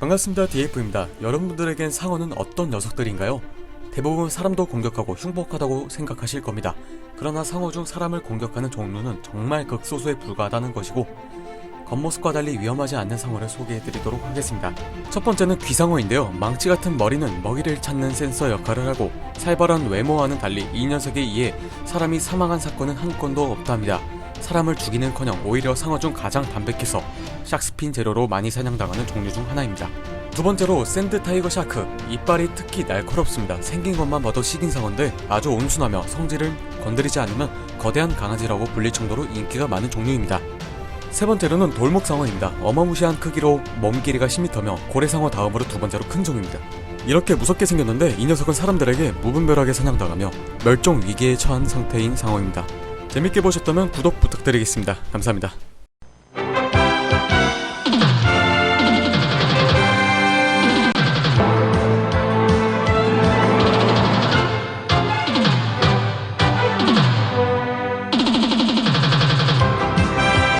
반갑습니다. DF입니다. 여러분들에겐 상어는 어떤 녀석들인가요? 대부분 사람도 공격하고 흉폭하다고 생각하실 겁니다. 그러나 상어 중 사람을 공격하는 종류는 정말 극소수에 불과하다는 것이고 겉모습과 달리 위험하지 않는 상어를 소개해드리도록 하겠습니다. 첫 번째는 귀상어인데요. 망치 같은 머리는 먹이를 찾는 센서 역할을 하고 살벌한 외모와는 달리 이 녀석에 의해 사람이 사망한 사건은 한 건도 없다 합니다. 사람을 죽이는커녕 오히려 상어 중 가장 담백해서 샥스핀 재료로 많이 사냥당하는 종류 중 하나입니다. 두 번째로 샌드 타이거 샤크 이빨이 특히 날카롭습니다. 생긴 것만 봐도 식인 상어인데 아주 온순하며 성질을 건드리지 않으면 거대한 강아지라고 불릴 정도로 인기가 많은 종류입니다. 세 번째로는 돌목상어입니다. 어마무시한 크기로 몸 길이가 10m며 고래상어 다음으로 두 번째로 큰 종입니다. 이렇게 무섭게 생겼는데 이 녀석은 사람들에게 무분별하게 사냥당하며 멸종 위기에 처한 상태인 상어입니다. 재밌게 보셨다면 구독 부탁드리겠습니다. 감사합니다.